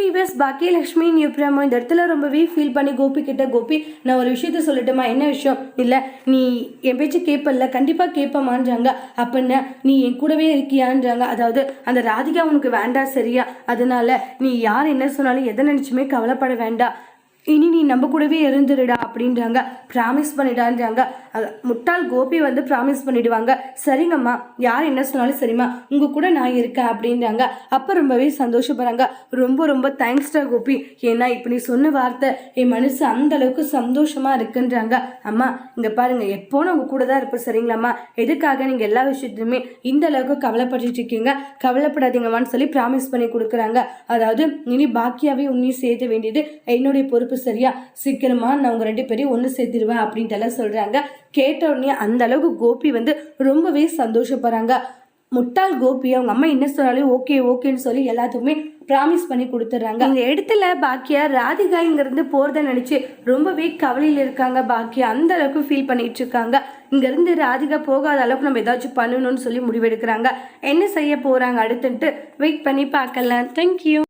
Viewers Baakiyalakshmi நியூப்ரமோ இந்த இடத்துல ரொம்பவே ஃபீல் பண்ணி கோபி கிட்ட கோபி நான் ஒரு விஷயத்த சொல்லட்டுமா? என்ன விஷயம்? இல்லை நீ என் பேச்சு கேட்பல்ல கண்டிப்பாக கேட்பமான்றாங்க அப்படின்னா நீ என் கூடவே இருக்கியான்றாங்க. அதாவது அந்த ராதிகா உனக்கு வேண்டாம் சரியா? அதனால நீ யார் என்ன சொன்னாலும் எதை நினச்சுமே கவலைப்பட வேண்டாம் இனி நீ நம்ம கூடவே இருந்துடுடா அப்படின்றாங்க. ப்ராமிஸ் பண்ணிடான்றாங்க. முட்டாள் கோபி வந்து ப்ராமிஸ் பண்ணிடுவாங்க. சரிங்கம்மா யார் என்ன சொன்னாலும் சரிம்மா உங்கள் கூட நான் இருக்கேன் அப்படின்றாங்க. அப்போ ரொம்பவே சந்தோஷப்படுறாங்க. ரொம்ப ரொம்ப தேங்க்ஸ்டா கோபி. ஏன்னா இப்போ நீ சொன்ன வார்த்தை என் மனசு அந்த அளவுக்கு சந்தோஷமாக இருக்குன்றாங்க. அம்மா இங்கே பாருங்க எப்போ நான் உங்கள் கூட தான் இருப்பேன் சரிங்களாம்மா? எதுக்காக நீங்கள் எல்லா விஷயத்துலையுமே இந்த அளவுக்கு கவலைப்பட்டுட்டு இருக்கீங்க? கவலைப்படாதீங்கம்மான்னு சொல்லி ப்ராமிஸ் பண்ணி கொடுக்குறாங்க. அதாவது இனி பாக்கியாவே உன்னையும் சேர்த்த வேண்டியது என்னுடைய பொறுப்பு. சரியா சீக்கிரமா நான் உங்க ரெண்டு பேரையும் ஒன்று சேர்த்திருவேன் அப்படின்ட்டு எல்லாம் சொல்றாங்க. கேட்ட உடனே அந்த அளவுக்கு கோபி வந்து ரொம்பவே சந்தோஷப்படுறாங்க. முட்டாள் கோபி அவங்க அம்மா என்ன சொன்னாலும் ஓகே ஓகேன்னு சொல்லி எல்லாத்துக்குமே ப்ராமிஸ் பண்ணி கொடுத்துட்றாங்க. அந்த இடத்துல பாக்கியா ராதிகா இங்கேருந்து போகிறத நினச்சி ரொம்பவே கவலையில் இருக்காங்க பாக்கியா. அந்த அளவுக்கு ஃபீல் பண்ணிட்டு இருக்காங்க. இங்கேருந்து ராதிகா போகாத அளவுக்கு நம்ம ஏதாச்சும் பண்ணணும்னு சொல்லி முடிவெடுக்கிறாங்க. என்ன செய்ய போகிறாங்க அடுத்துன்ட்டு வெயிட் பண்ணி பார்க்கலாம். தேங்க்யூ